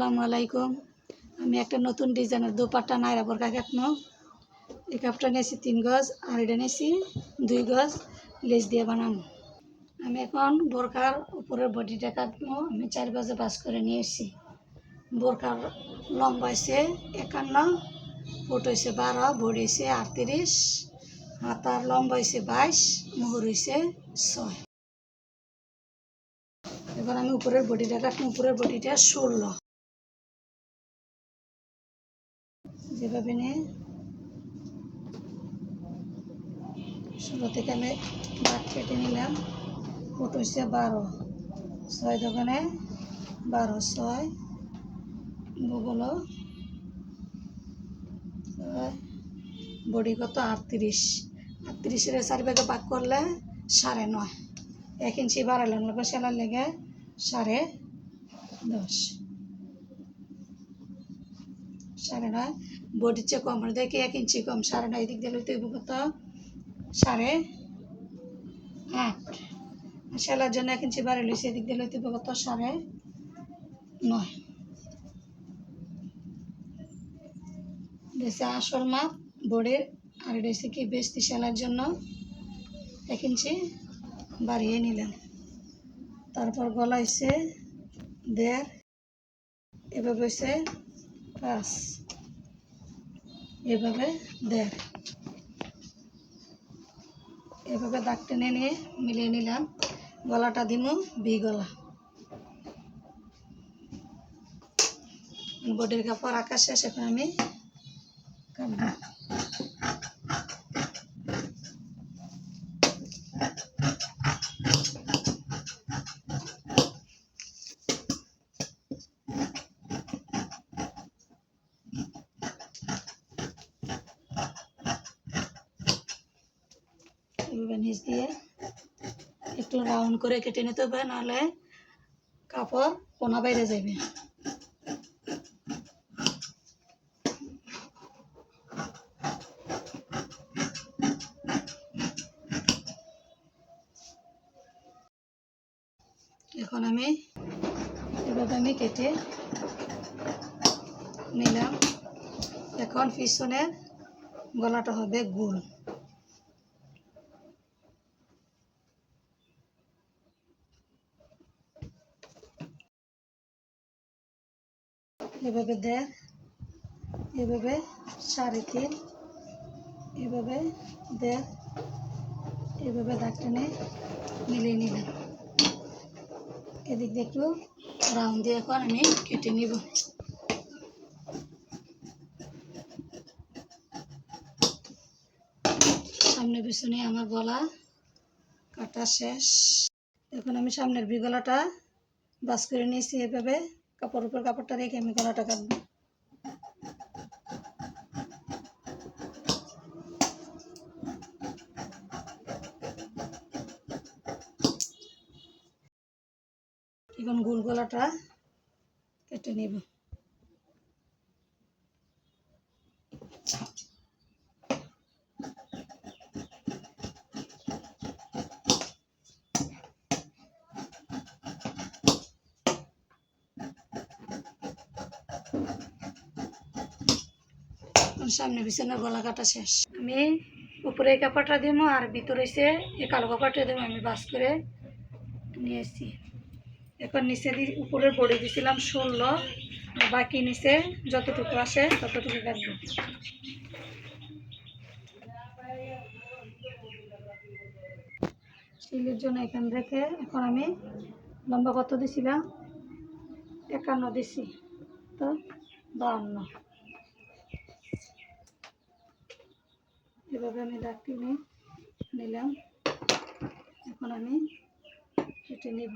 আসসালামু আলাইকুম। আমি একটা নতুন ডিজাইনের দোপাট্টা নাইরা বোরকা কাটনো এই কাপটা নিয়েছি তিন গজ, আর এটা নিয়েছি দুই গজ লেস দিয়ে বানানো আমি এখন বোরকার উপরের বডিটা কাটবো। আমি চার গজে বাস করে নিয়ে এসেছি বোরকার লম্বা হয়েছে একান্ন, ফুট হয়েছে বারো, বডি হয়েছে আটত্রিশ, হাতার লম্বা হয়েছে বাইশ, মুহুর হয়েছে ছয়। এবার আমি উপরের বডিটা কাটবো। উপরের বডিটা ষোলো। যেভাবে নিয়ে ষোলো থেকে আমি দাগ কেটে নিলাম। ফুট হচ্ছে বারো, ছয় দোকানে বারো, ছয়, বগুলো বডি কত আটত্রিশ। আটত্রিশের চারি ভাগে ভাগ করলে সাড়ে নয়। এক ইঞ্চি বাড়ালাম লোক সেলার লেগে সাড়ে দশ। সাড়ে নয়। বডির চেয়ে কম মানে দেখি এক ইঞ্চি কম, সাড়ে নয় এদিক দিলে তুই কত? সাড়ে আট। সেলার জন্য এক ইঞ্চি বাড়ি লইছে, এদিক দিলে তুই কত? সাড়ে নয়। বেশি আসল মাপ, বডির, আর এটা কি বেশি সেলার জন্য এক ইঞ্চি বাড়িয়ে নিলাম তারপর গলা হচ্ছে দেড়, এভাবে হচ্ছে পাঁচ এভাবে দেখ। এভাবে দাগ টেনে নিয়ে মিলিয়ে নিলাম। গলাটা দিমু বি গলা বডির কাপড় আঁকা শেষ, এখন আমি কাটবো এভাবে নিচ দিয়ে একটু রাউন্ড করে কেটে নিতে হবে, নাহলে কাপড় কোনা বাইরে যাবে। এখন আমি এভাবে আমি কেটে নিলাম। এখন পিছনের গলাটা হবে গোল। এভাবে দেখ, এভাবে সাড়ে তিন এভাবে দেখ, এভাবে দাগ মিলিয়ে নিলাম এদিক দিয়ে একটু রাউন্ড দিয়ে এখন আমি কেটে নিব। সামনে পিছনে আমার গলা, কাটা শেষ। এখন আমি সামনের বিগলাটা বাস করে নিয়েছি এভাবে। কাপড় উপর কাপড়টা রেখে আমি গলাটা কাটবো। এখন গোল গলাটা কেটে নিব। সামনে পিছনে গলা কাটা শেষ। আমি উপরে কাপড়টা দিব আর ভিতরে এসে এই কালো কাপড়টা দেবো আমি বাস করে নিয়েছি এখন নিচে দি উপরের বড়ি দিছিলাম ষোলো বাকি নিচে যতটুকু আসে ততটুকু কাটবো শিলের জন্য এখান থেকে এখন আমি লম্বা কত দিছিলাম? একান্ন দিছি, তো বাহান্ন। এভাবে আমি দাগ টেনে নিলাম, এখন আমি কেটে নেব।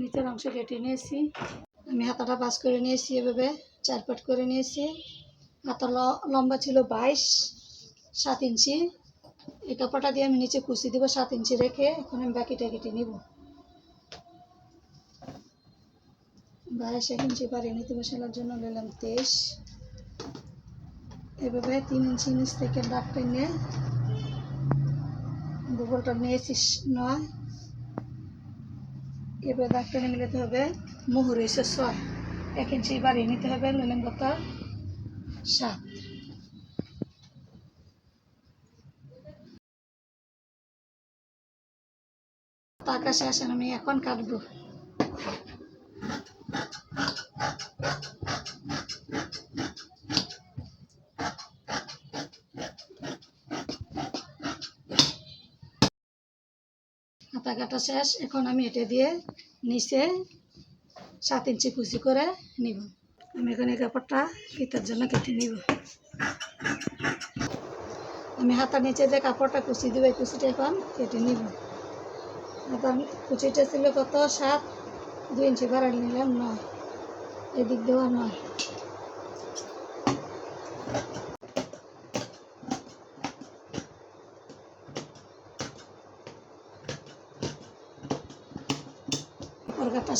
নিচের অংশ কেটে নিয়েছি। আমি হাতাটা বাস করে নিয়েছি এভাবে চার পাট করে নিয়েছি। হাতা লম্বা ছিল বাইশ, সাত ইঞ্চি। এই কাপড়টা দিয়ে আমি নিচে কুচি দেবো সাত ইঞ্চি রেখে, এখন আমি বাকিটা কেটে নিব। বাইশ এক ইঞ্চি পারি নিতে মশলার জন্য নিলাম তেইশ। এভাবে তিন ইঞ্চি নিচ থেকে দাগ টেনে ভূগোলটা নিয়েছিস নয়। এবার দাগ টেনে মিলাতে হবে মুহুর হয়েছে ছয় এক ইঞ্চি বাড়িয়ে নিতে হবে নিলাম লেলেঙ্গতা সাত। আকাশে আসেন, আমি এখন কাটবো। হাতা কাটা শেষ, এখন আমি এটা দিয়ে নিচে সাত ইঞ্চি কুচি করে নিব। আমি এখানে কাপড়টা ফিতার জন্য কেটে নিব। আমি হাতার নিচে যে কাপড়টা কুচি দেবো, এই কুচিটা এখন কেটে নিব। কুচিটা ছিল কত? সাত। দুই ইঞ্চি বাড়াই নিলাম, নয়। এদিক দেওয়া নয়।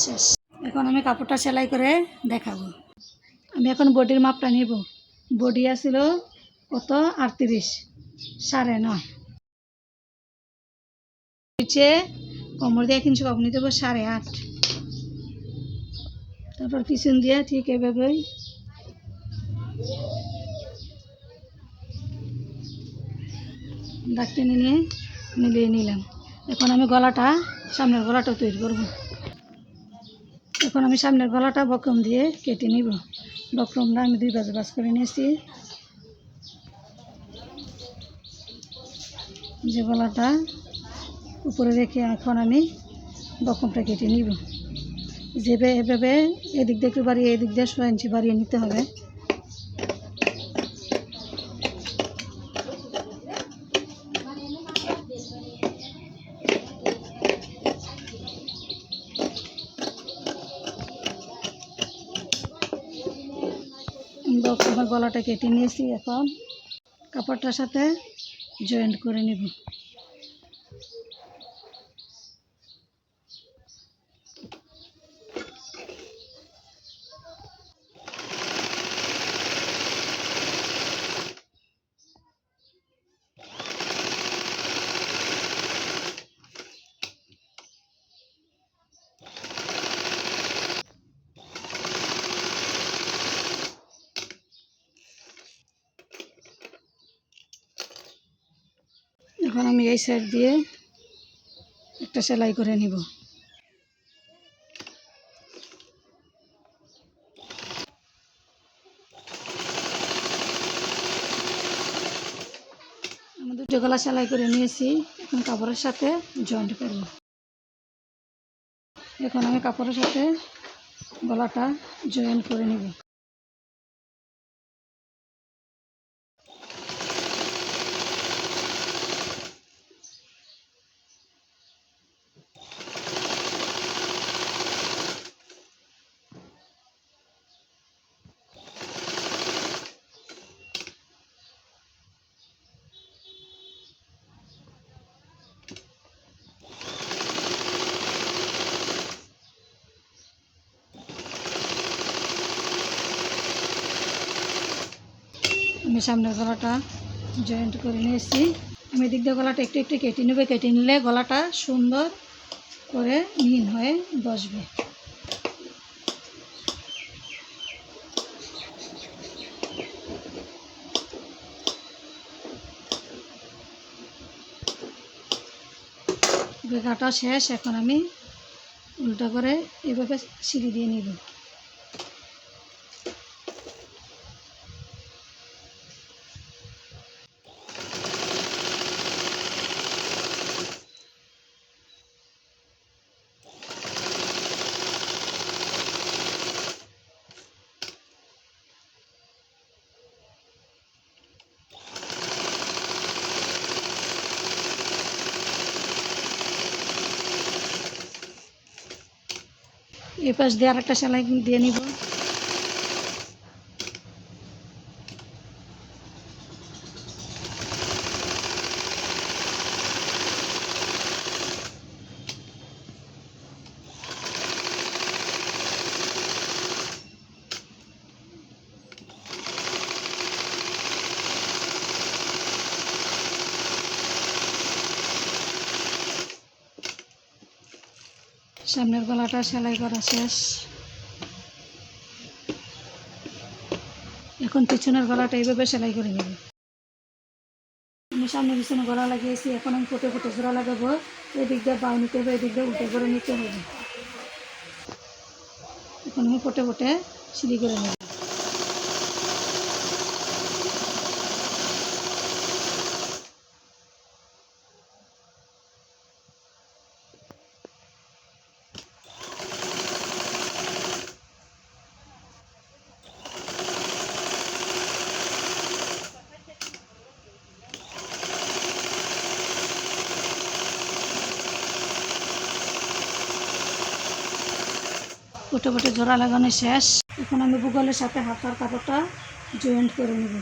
শেষ। এখন আমি কাপড়টা সেলাই করে দেখাবো। আমি এখন বডির মাপটা নিব। বডি আছিল কত? আটত্রিশ, সাড়ে নয়। কোমর দিয়ে কিনছি? কখনই দেবো সাড়ে আট। তারপর পিছন দিয়ে ঠিক এভাবেই। ডাক্তার নিয়ে মিলিয়ে নিলাম। এখন আমি গলাটা, সামনের গলাটা তৈরি করব। এখন আমি সামনের গলাটা বক্রম দিয়ে কেটে নিব। বক্রমটা আমি দুই বাজে বাজ করে নিয়েছি। যে গলাটা উপরে রেখে এখন আমি বক্রমটা কেটে নিব। যেভাবে এভাবে এদিক দিয়ে একটু বাড়িয়ে, এদিক দিয়ে ছয় ইঞ্চি বাড়িয়ে নিতে হবে। বক্রমের গলাটা কেটে নিয়েছি এখন। কাপড়টার সাথে জয়েন্ট করে নেব। এখন আমি এই সাইড দিয়ে একটা সেলাই করে নিব। আমি দুটো গলা সেলাই করে নিয়েছি, এখন কাপড়ের সাথে জয়েন্ট করব। এখন আমি কাপড়ের সাথে গলাটা জয়েন্ট করে নিব। আমি সামনের গলাটা জয়েন্ট করে নিয়েছি। আমি এদিক দিয়ে গলাটা একটু একটু কেটে নেবে, কেটে নিলে গলাটা সুন্দর করে মিন হয়ে বসবে। কাটা শেষ, এখন আমি উল্টা করে এভাবে সিঁড়ি দিয়ে নিব। এই পাশ দিয়ে আর একটা সেলাই দিয়ে নিব। সামনের গলাটা সেলাই করা শেষ। এখন পিছনের গলাটা এইভাবে সেলাই করে নেব। আমি সামনে পিছনে গলা লাগিয়েছি, এখন আমি ফুটে ফুটে ঘোরা লাগাবো। এদিক দিয়ে বাউ নিতে হবে, এদিক দিয়ে উঠে করে নিতে হবে। এখন আমি ফুটে ফুটে সিলি করে নেব। ফুটে জোড়া লাগানো শেষ। এখন আমি ভূগোলের সাথে হাতার কাপড়টা জয়েন্ট করে নেব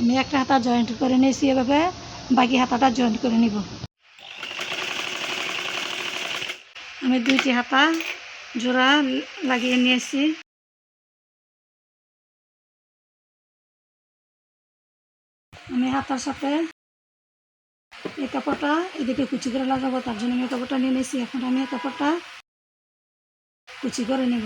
আমি একটা হাতা জয়েন্ট করে নিয়েছি এভাবে, বাকি হাতাটা জয়েন্ট করে নিব। আমি দুইটি হাতা জোড়া লাগিয়ে নিয়েছি। আমি হাতার সাথে এই কাপড়টা এদিকে কুচি করে লাগাবো, তার জন্য আমি কাপড়টা নিয়ে নিয়েছি। এখন আমি কাপড়টা কুচি করে নেব।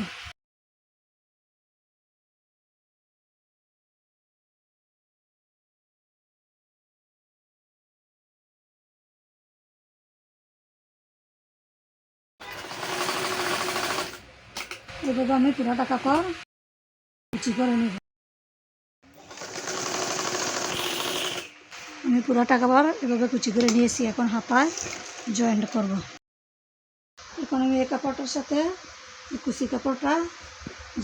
আমি পুরোটা কাপড় কুচি করে নেব। আমি পুরোটা কাপড় এভাবে কুচি করে নিয়েছি, এখন হাতায় জয়েন্ট করব। এখন আমি এই কাপড়টার সাথে কুচি কাপড়টা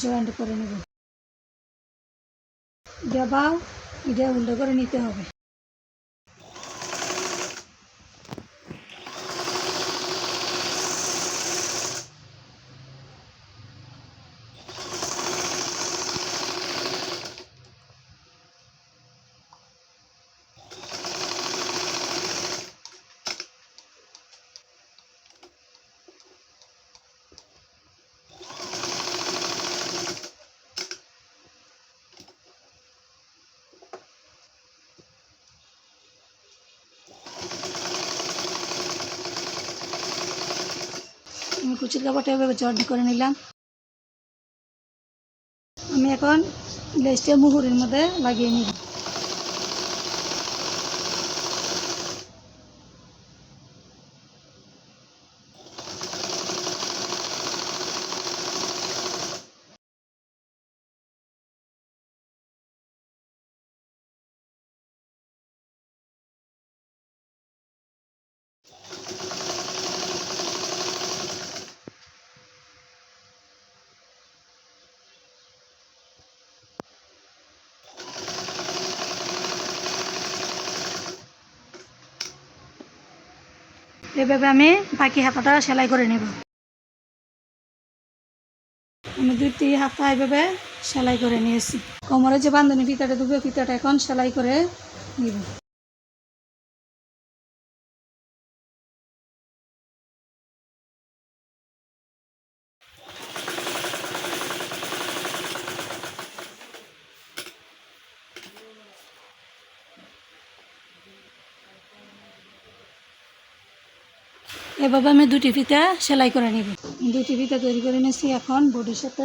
জয়েন্ট করে নেব। এটা বাও এটা উল্টো করে নিতে হবে। কুচির কাপড়টা এভাবে জয়েন্ট করে নিলাম। আমি এখন লেসটা মুহুরির মধ্যে লাগিয়ে নিব। এভাবে আমি বাকি হাতাটা সেলাই করে নেব। আমি দুটি হাতা এইভাবে সেলাই করে নিয়েছি। কোমরে যে বান্ধনী ফিতাটা দেবো ফিতাটা এখন সেলাই করে নিব। এভাবে আমি দুটি ফিতা সেলাই করে নিব দুটি ফিতা তৈরি করে নিয়েছি এখন বডির সাথে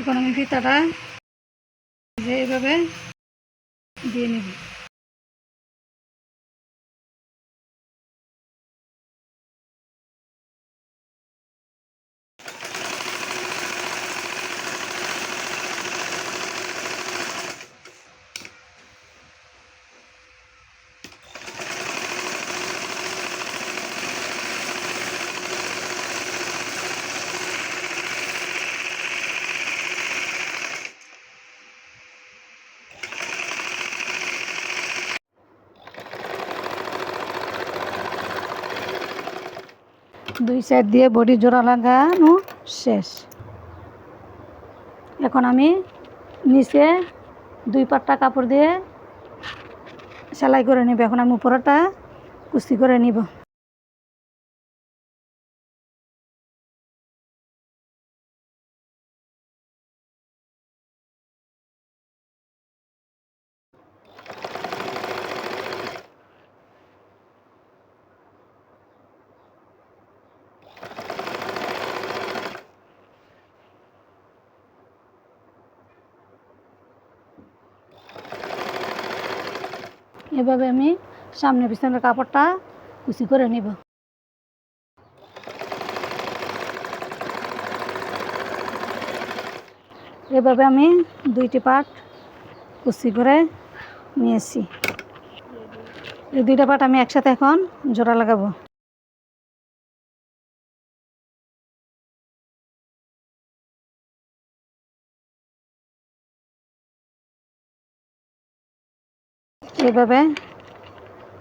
এখন আমি ফিতাটা এইভাবে দিয়ে নেব দুই সাইড দিয়ে বডি জোড়া লাগানো শেষ। এখন আমি নিচে দুই পাটটা কাপড় দিয়ে সেলাই করে নিব। এখন আমি উপরটা কুস্তি করে নিব। এভাবে আমি সামনে পিছনের কাপড়টা কুচি করে নিব। এভাবে আমি দুইটি পাট কুচি করে নিয়েছি। এই দুইটা পাট আমি একসাথে এখন জোড়া লাগাবো। এভাবে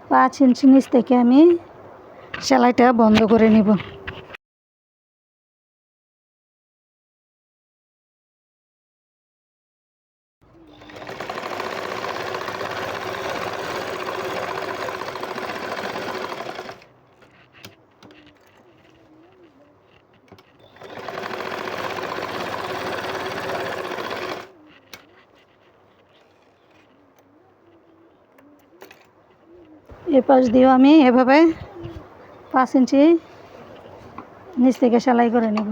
পাঁচ ইঞ্চি নিচ থেকে আমি সেলাইটা বন্ধ করে নিব। পাশ দিয়েও আমি এভাবে পাঁচ ইঞ্চি নিচ থেকে সেলাই করে নেব।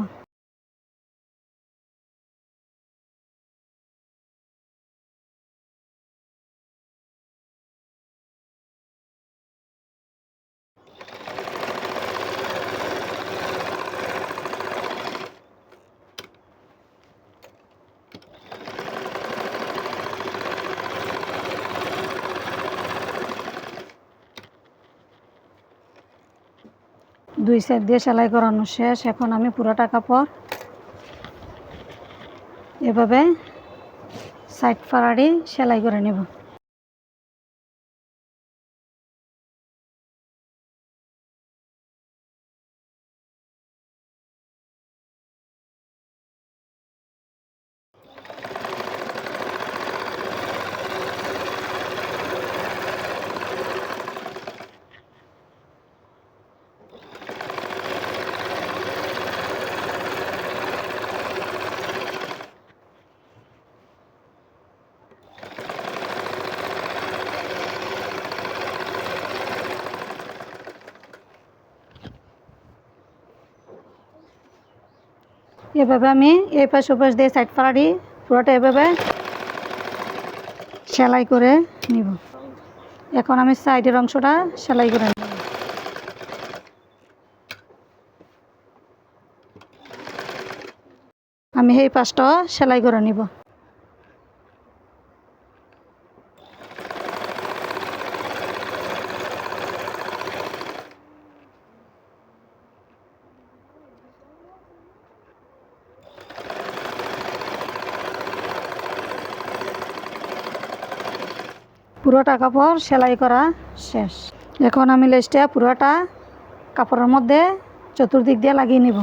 দুই সাইড দিয়ে সেলাই করানো শেষ। এখন আমি পুরোটা কাপড় এভাবে সাইড ফাড়াড়ি সেলাই করে নেব। এভাবে আমি এই পাশ ওপাশ দিয়ে সাইড ফাড়াড়ি পুরোটা এভাবে সেলাই করে নিব। এখন আমি সাইডের অংশটা সেলাই করে নেব। আমি এই পাশটা সেলাই করে নিব। পুরোটা কাপড় সেলাই করা শেষ। এখন আমি লেসটা পুরোটা কাপড়ের মধ্যে চতুর্দিক দিয়ে লাগিয়ে নিব।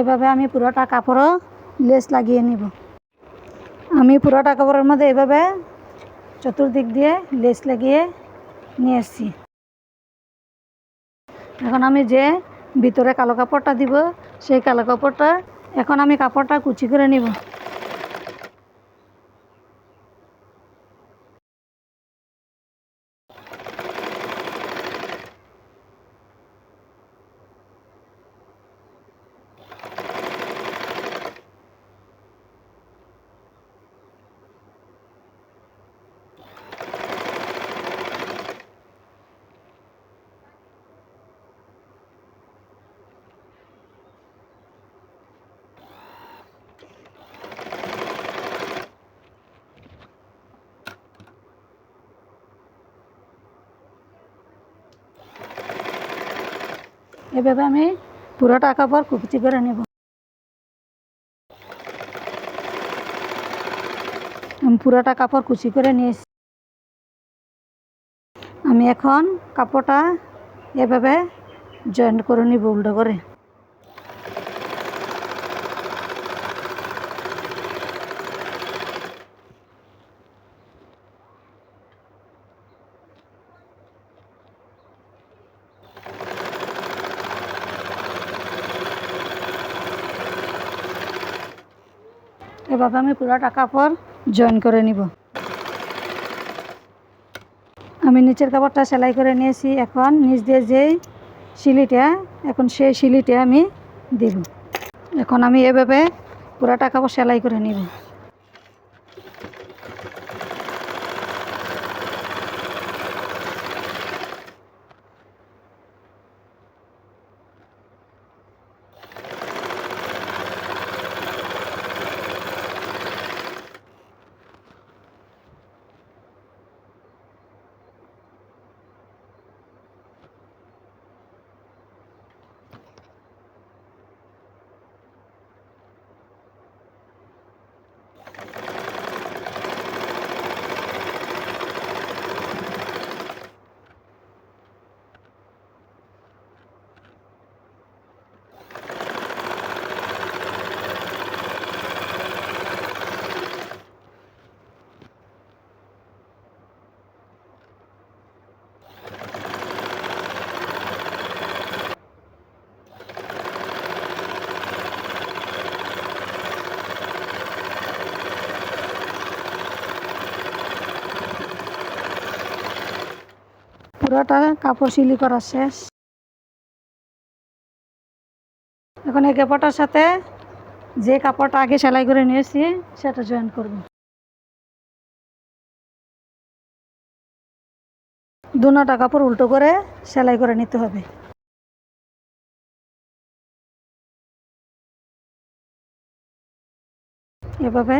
এভাবে আমি পুরোটা কাপড়ও লেস লাগিয়ে নিব। আমি পুরোটা কাপড়ের মধ্যে এভাবে চতুর্দিক দিয়ে লেস লাগিয়ে নিয়ে এসছি। এখন আমি যে ভিতরে কালো কাপড়টা দিব, সেই কালো কাপড়টা এখন আমি কাপড়টা কুচি করে নিব। এভাবে আমি পুরো টাকা পর কুচি করে নেব। আমি পুরোটা কাপড় কুচি করে নিয়েছি। আমি এখন কাপড়টা এভাবে জয়েন্ট করে নিব উল্টো করে। এভাবে আমি পুরোটা কাপড় জয়েন করে নিব। আমি নিচের কাপড়টা সেলাই করে নিয়েছি, এখন নিচ দিয়ে যেই শিলিটা এখন সেই শিলিটা আমি দেব। এখন আমি এভাবে পুরোটা কাপড় সেলাই করে নিব। পুরোটা কাপড় সিলি করা শেষ। এখন এই কাপড়টার সাথে যে কাপড়টা আগে সেলাই করে নিয়েছি, সেটা জয়েন করব। দুনোটা কাপড় উল্টো করে সেলাই করে নিতে হবে। এভাবে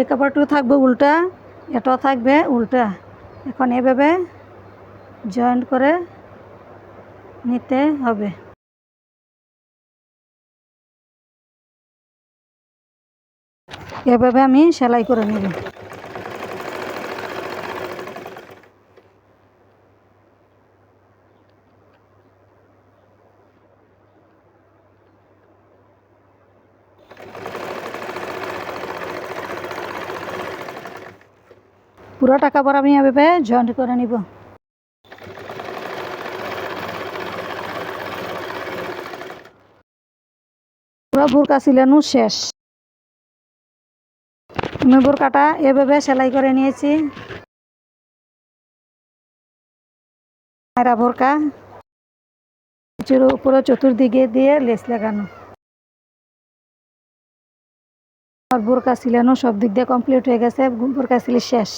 এই কাপড়টিও থাকবে উল্টা এটা থাকবে উল্টা। এখন এভাবে জয়েন্ট করে নিতে হবে। এভাবে আমি সেলাই করে নেব। পুরোটা পর আমি এভাবে জয়েন্ট করে নিব। পুরো বোরকা সিলানো শেষ। আমি বোরকাটা এভাবে সেলাই করে নিয়েছি। আয়রা বোরকা। পুরো চতুর্দিকে দিয়ে লেস লাগানো। আর বোরকা সিলানো সব দিক দিয়ে কমপ্লিট হয়ে গেছে, বোরকা সিলি শেষ।